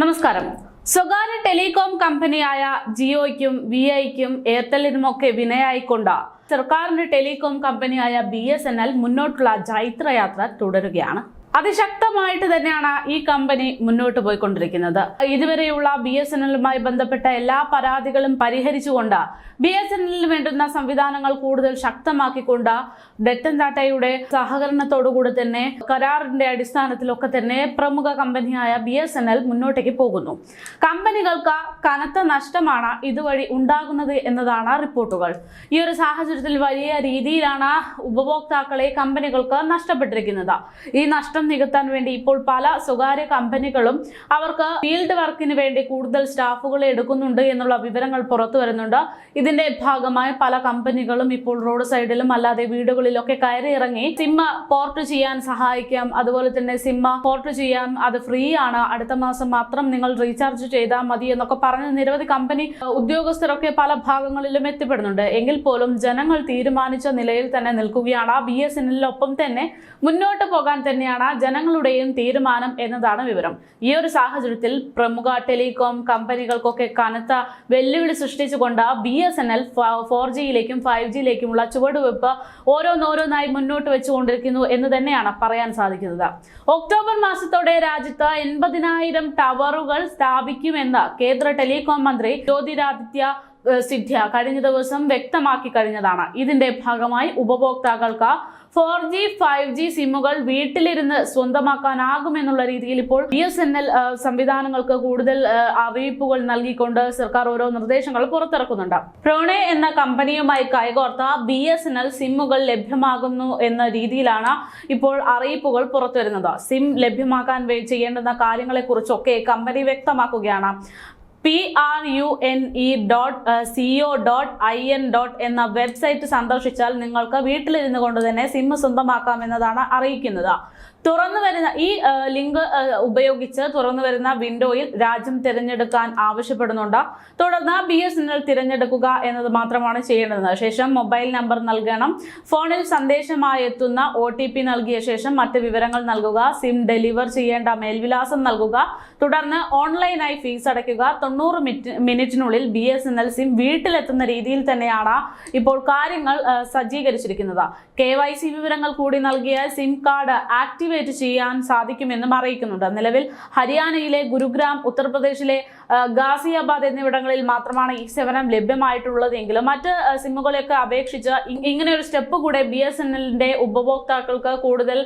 നമസ്കാരം. സ്വകാര്യ ടെലികോം കമ്പനിയായ ജിയോയ്ക്കും വി ഐക്കും എയർടെല്ലിനുമൊക്കെ വിനയായിക്കൊണ്ട് സർക്കാരിന്റെ ടെലികോം കമ്പനിയായ ബി എസ് എൻ എൽ മുന്നോട്ടുള്ള ജൈത്രയാത്ര തുടരുകയാണ്. അതിശക്തമായിട്ട് തന്നെയാണ് ഈ കമ്പനി മുന്നോട്ട് പോയിക്കൊണ്ടിരിക്കുന്നത്. ഇതുവരെയുള്ള ബി എസ് എൻ എല്ലുമായി ബന്ധപ്പെട്ട എല്ലാ പരാതികളും പരിഹരിച്ചുകൊണ്ട് ബി എസ് എൻ എല്ലിന് വേണ്ടുന്ന സംവിധാനങ്ങൾ കൂടുതൽ ശക്തമാക്കിക്കൊണ്ട് ഡെറ്റൻ ടാറ്റയുടെ സഹകരണത്തോടുകൂടി തന്നെ കരാറിന്റെ അടിസ്ഥാനത്തിലൊക്കെ തന്നെ പ്രമുഖ കമ്പനിയായ ബി എസ് എൻ എൽ മുന്നോട്ടേക്ക് പോകുന്നു. കമ്പനികൾക്ക് കനത്ത നഷ്ടമാണ് ഇതുവഴി ഉണ്ടാകുന്നത് എന്നതാണ് റിപ്പോർട്ടുകൾ. ഈ ഒരു സാഹചര്യത്തിൽ വലിയ രീതിയിലാണ് ഉപഭോക്താക്കളെ കമ്പനികൾക്ക് നഷ്ടപ്പെട്ടിരിക്കുന്നത്. ഈ നഷ്ടം നികത്താൻ വേണ്ടി ഇപ്പോൾ പല സ്വകാര്യ കമ്പനികളും അവർക്ക് ഫീൽഡ് വർക്കിന് വേണ്ടി കൂടുതൽ സ്റ്റാഫുകളെ എടുക്കുന്നുണ്ട് എന്നുള്ള വിവരങ്ങൾ പുറത്തു വരുന്നുണ്ട്. ഇതിന്റെ ഭാഗമായി പല കമ്പനികളും ഇപ്പോൾ റോഡ് സൈഡിലും അല്ലാതെ വീടുകളിലൊക്കെ കയറി ഇറങ്ങി സിമ്മ പോർട്ട് ചെയ്യാൻ സഹായിക്കാം. അതുപോലെ തന്നെ സിമ്മ പോർട്ട് ചെയ്യാം. അത് ഫ്രീ ആണ്. അടുത്ത മാസം മാത്രം നിങ്ങൾ റീചാർജ് ചെയ്താൽ മതി എന്നൊക്കെ പറഞ്ഞ് നിരവധി കമ്പനി ഉദ്യോഗസ്ഥരൊക്കെ പല ഭാഗങ്ങളിലും എത്തിപ്പെടുന്നുണ്ട്. എങ്കിൽ പോലും ജനങ്ങൾ തീരുമാനിച്ച നിലയിൽ തന്നെ നിൽക്കുകയാണ്. ബി എസ് എൻ എല്ലിനൊപ്പം തന്നെ മുന്നോട്ട് പോകാൻ തന്നെയാണ് ജനങ്ങളുടെയും തീരുമാനം എന്നതാണ് വിവരം. ഈ ഒരു സാഹചര്യത്തിൽ പ്രമുഖ ടെലികോം കമ്പനികൾക്കൊക്കെ കനത്ത വെല്ലുവിളി സൃഷ്ടിച്ചുകൊണ്ട് B S N L four ജിയിലേക്കും five ജിയിലേക്കുമുള്ള ചുവടുവെപ്പ് ഓരോന്നോരോന്നായി മുന്നോട്ട് വെച്ചുകൊണ്ടിരിക്കുന്നു എന്ന് തന്നെയാണ് പറയാൻ സാധിക്കുന്നത്. ഒക്ടോബർ മാസത്തോടെ രാജ്യത്ത് എൺപതിനായിരം ടവറുകൾ സ്ഥാപിക്കുമെന്ന് കേന്ദ്ര ടെലികോം മന്ത്രി ജ്യോതിരാദിത്യ സിദ്ധ്യ കഴിഞ്ഞ ദിവസം വ്യക്തമാക്കി കഴിഞ്ഞതാണ്. ഇതിന്റെ ഭാഗമായി ഉപഭോക്താക്കൾക്ക് ഫോർ ജി ഫൈവ് ജി സിമ്മുകൾ വീട്ടിലിരുന്ന് സ്വന്തമാക്കാനാകുമെന്നുള്ള രീതിയിൽ ഇപ്പോൾ ബി എസ് എൻ എൽ സംവിധാനങ്ങൾക്ക് കൂടുതൽ അറിയിപ്പുകൾ നൽകിക്കൊണ്ട് സർക്കാർ ഓരോ നിർദ്ദേശങ്ങൾ പുറത്തിറക്കുന്നുണ്ട്. പ്രോണെ എന്ന കമ്പനിയുമായി കൈകോർത്ത ബി എസ് എൻ എൽ സിമ്മുകൾ ലഭ്യമാകുന്നു എന്ന രീതിയിലാണ് ഇപ്പോൾ അറിയിപ്പുകൾ പുറത്തുവരുന്നത്. സിം ലഭ്യമാക്കാൻ ചെയ്യേണ്ടുന്ന കാര്യങ്ങളെക്കുറിച്ചൊക്കെ കമ്പനി വ്യക്തമാക്കുകയാണ്. P R U N E dot C O dot I N dot എന്ന വെബ്സൈറ്റ് സന്ദർശിച്ചാൽ നിങ്ങൾക്ക് വീട്ടിലിരുന്ന് കൊണ്ട് തന്നെ സിം സ്വന്തമാക്കാമെന്നതാണ് അറിയിക്കുന്നത്. തുറന്നു വരുന്ന ഈ ലിങ്ക് ഉപയോഗിച്ച് തുറന്നു വരുന്ന വിൻഡോയിൽ രാജ്യം തിരഞ്ഞെടുക്കാൻ ആവശ്യപ്പെടുന്നുണ്ട്. തുടർന്ന് ബി എസ് എൻ എൽ തിരഞ്ഞെടുക്കുക എന്നത് മാത്രമാണ് ചെയ്യേണ്ടത്. ശേഷം മൊബൈൽ നമ്പർ നൽകണം. ഫോണിൽ സന്ദേശമായി എത്തുന്ന ഒ ടി പി നൽകിയ ശേഷം മറ്റ് വിവരങ്ങൾ നൽകുക. സിം ഡെലിവർ ചെയ്യേണ്ട മേൽവിലാസം നൽകുക. തുടർന്ന് ഓൺലൈനായി ഫീസ് അടയ്ക്കുക. തൊണ്ണൂറ് മിനിറ്റ് മിനിറ്റിനുള്ളിൽ B S N L SIM വീട്ടിലെത്തുന്ന രീതിയിൽ തന്നെയാണ് ഇപ്പോൾ കാര്യങ്ങൾ സജ്ജീകരിച്ചിരിക്കുന്നത്. കെ വൈ സി വിവരങ്ങൾ കൂടി നൽകിയ സിം കാർഡ് ആക്ടിവേറ്റ് ചെയ്യാൻ സാധിക്കുമെന്നും അറിയിക്കുന്നുണ്ട്. നിലവിൽ ഹരിയാനയിലെ ഗുരുഗ്രാം ഉത്തർപ്രദേശിലെ ഗാസിയാബാദ് എന്നിവിടങ്ങളിൽ മാത്രമാണ് ഈ സേവനം ലഭ്യമായിട്ടുള്ളതെങ്കിലും മറ്റ് സിമ്മുകളെയൊക്കെ അപേക്ഷിച്ച് ഇങ്ങനെ ഒരു സ്റ്റെപ്പ് കൂടെ ബി എസ് എൻ എല്ലിന്റെ ഉപഭോക്താക്കൾക്ക് കൂടുതൽ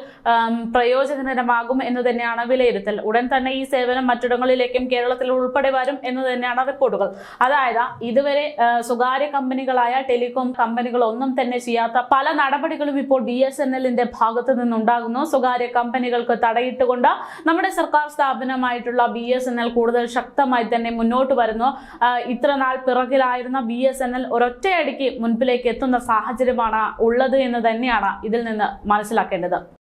പ്രയോജനകരമാകും എന്ന് തന്നെയാണ് വിലയിരുത്തൽ. ഉടൻ തന്നെ ഈ സേവനം മറ്റിടങ്ങളിലേക്കും കേരളത്തിൽ ഉൾപ്പെടെ വരും എന്ന് തന്നെയാണ് റിപ്പോർട്ടുകൾ അതായത് ഇതുവരെ സ്വകാര്യ കമ്പനികളായ ടെലികോം കമ്പനികൾ ഒന്നും തന്നെ ചെയ്യാത്ത പല നടപടികളും ഇപ്പോൾ ബി എസ് എൻ എല്ലിന്റെ ഭാഗത്ത് നിന്നുണ്ടാകുന്നു. സ്വകാര്യ കമ്പനികൾക്ക് തടയിട്ടുകൊണ്ട് നമ്മുടെ സർക്കാർ സ്ഥാപനമായിട്ടുള്ള ബി എസ് എൻ എൽ കൂടുതൽ ശക്തമായി തന്നെ മുന്നോട്ട് വരുന്നു. ഇത്ര നാൾ പിറകിലായിരുന്ന ബി എസ് എൻ എൽ ഒരൊറ്റയടിക്ക് മുൻപിലേക്ക് എത്തുന്ന സാഹചര്യമാണ് ഉള്ളത് എന്ന് തന്നെയാണ് ഇതിൽ നിന്ന് മനസ്സിലാക്കേണ്ടത്.